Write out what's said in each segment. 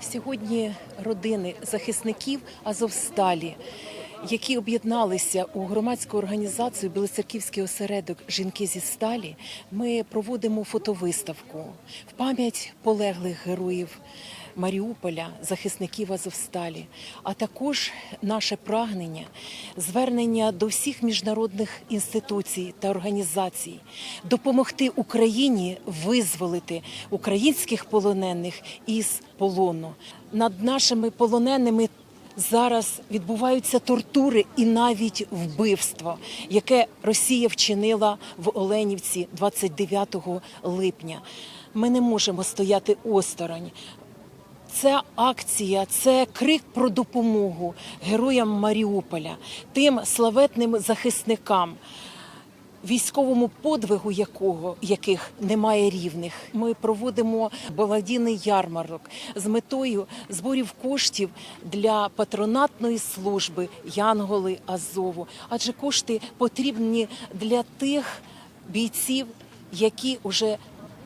Сьогодні родини захисників Азовсталі, які об'єдналися у громадську організацію Білоцерківський осередок Жінки зі сталі, ми проводимо фотовиставку в пам'ять полеглих героїв. Маріуполя, захисників Азовсталі, а також наше прагнення, звернення до всіх міжнародних інституцій та організацій допомогти Україні визволити українських полонених із полону. Над нашими полоненими зараз відбуваються тортури і навіть вбивство, яке Росія вчинила в Оленівці 29 липня. Ми не можемо стояти осторонь. Ця акція це крик про допомогу героям Маріуполя, тим славетним захисникам, військовому подвигу якого яких немає рівних. Ми проводимо благодійний ярмарок з метою зборів коштів для патронатної служби Янголи Азову, адже кошти потрібні для тих бійців, які вже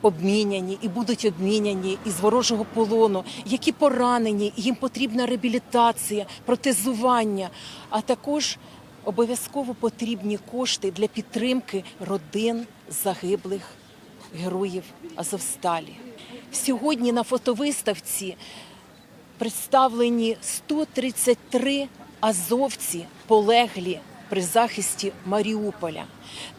обміняні і будуть обміняні із ворожого полону, які поранені, їм потрібна реабілітація, протезування, а також обов'язково потрібні кошти для підтримки родин загиблих героїв Азовсталі. Сьогодні на фотовиставці представлені 133 азовці полеглі при захисті Маріуполя.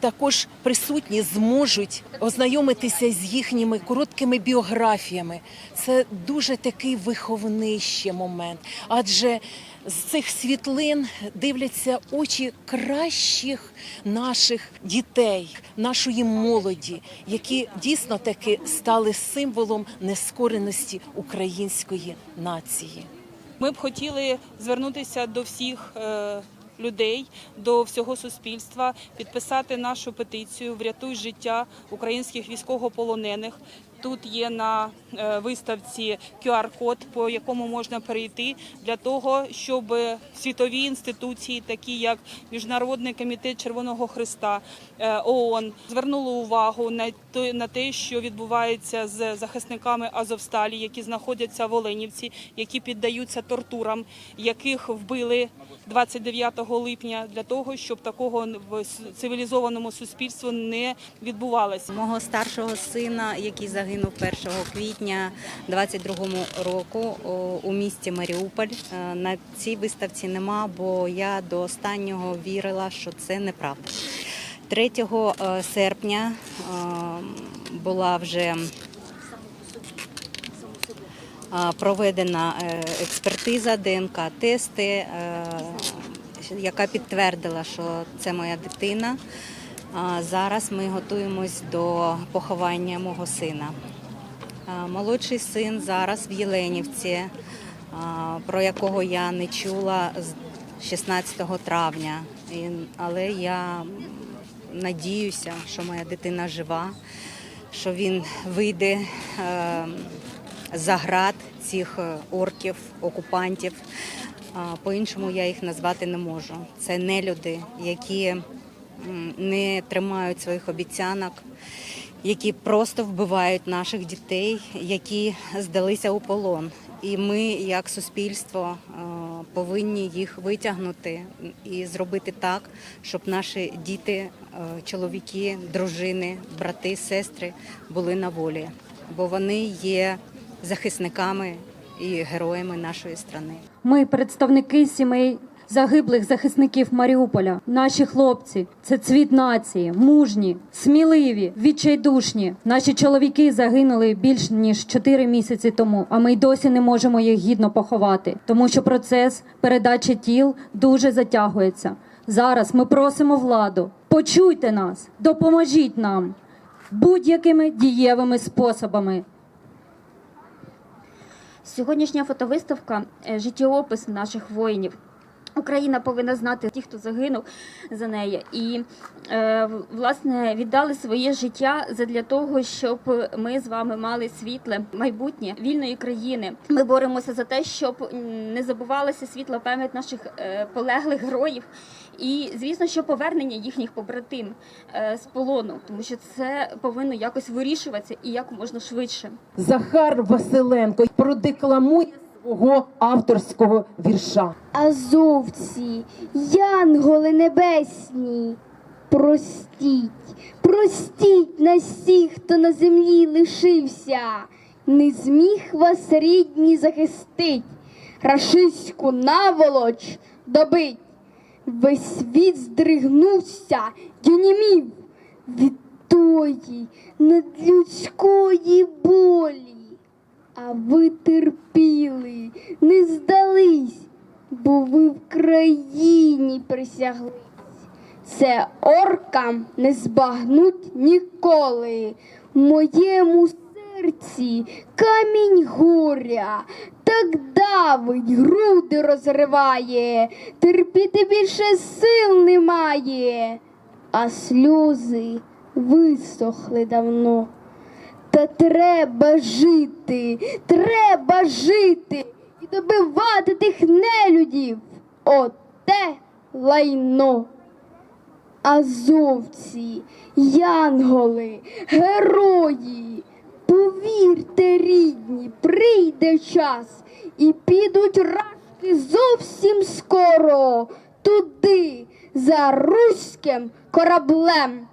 Також присутні зможуть ознайомитися з їхніми короткими біографіями. Це дуже такий виховний ще момент, адже з цих світлин дивляться очі кращих наших дітей, нашої молоді, які дійсно таки стали символом нескореності української нації. Ми б хотіли звернутися до всіх е, людей, до всього суспільства, підписати нашу петицію Врятуй життя українських військовополонених. Тут є на е, виставці QR-код, по якому можна перейти для того, щоб світові інституції, такі як Міжнародний комітет Червоного Христа, е, ООН, звернули увагу на те, що відбувається з захисниками Азовсталі, які знаходяться в Оленівці, які піддаються тортурам, яких вбили 29 липня, для того, щоб такого в цивілізованому суспільстві не відбувалося. Мого старшого сина, який загинув 1 квітня 22-му року у місті Маріуполь. Е, На цій виставці нема, бо я до останнього вірила, що це неправда. 3 е, серпня е, була вже проведена експертиза, ДНК-тести, яка підтвердила, що це моя дитина. Зараз ми готуємось до поховання мого сина. Молодший син зараз в Єленівці, про якого я не чула з 16 травня. Але я надіюся, що моя дитина жива, що він вийде е, за град цих е, орків, окупантів. По-іншому я їх назвати не можу. Це нелюди, які м, не тримають своїх обіцянок, які просто вбивають наших дітей, які здалися у полон. І ми, як суспільство, е, повинні їх витягнути і зробити так, щоб наші діти, е, чоловіки, дружини, брати, сестри були на волі, бо вони є захисниками і героями нашої країни. Ми представники сімей загиблих захисників Маріуполя. Наші хлопці це цвіт нації, мужні, сміливі, відчайдушні. Наші чоловіки загинули більш ніж 4 місяці тому, а ми й досі не можемо їх гідно поховати, тому що процес передачі тіл дуже затягується. Зараз ми просимо владу, почуйте нас, допоможіть нам будь-якими дієвими способами. Сьогоднішня фотовиставка е, життєопис наших воїнів. Україна повинна знати ті, хто загинув за неї, і е, власне віддали своє життя для того, щоб ми з вами мали світле майбутнє вільної країни. Ми боремося за те, щоб не забувалася світла пам'ять наших е, полеглих героїв, і звісно, що повернення їхніх побратим е, з полону, тому що це повинно якось вирішуватися і як можна швидше. Захар Василенко продекламує свого авторського вірша. Азовці, янголи небесні, простіть, простіть на всіх, хто на землі лишився, не зміг вас рідні захистить, рашиську наволоч добить. Весь світ здригнувся й онімів від тої надлюдської болі. А ви терпіли, не здались, бо ви в країні присяглись. Це оркам не збагнуть ніколи. В моєму серці камінь горя, так давить, груди розриває, терпіти більше сил немає, а сльози висохли давно. Та треба жити, треба жити і добивати тих нелюдів. Оте лайно. Азовці, янголи, герої, повірте, рідні, прийде час і підуть рашки зовсім скоро туди, за руським кораблем.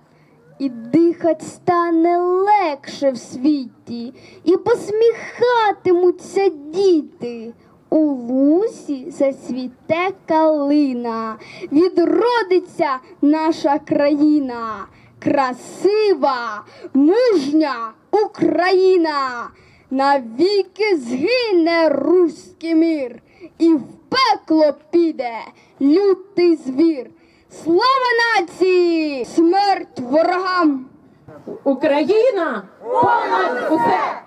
І дихать стане легше в світі, і посміхатимуться діти. У лусі зацвіте калина, відродиться наша країна, красива, мужня Україна, навіки згине руський мір, і в пекло піде лютий звір. Слава нації! Смерть ворогам! Україна понад усе!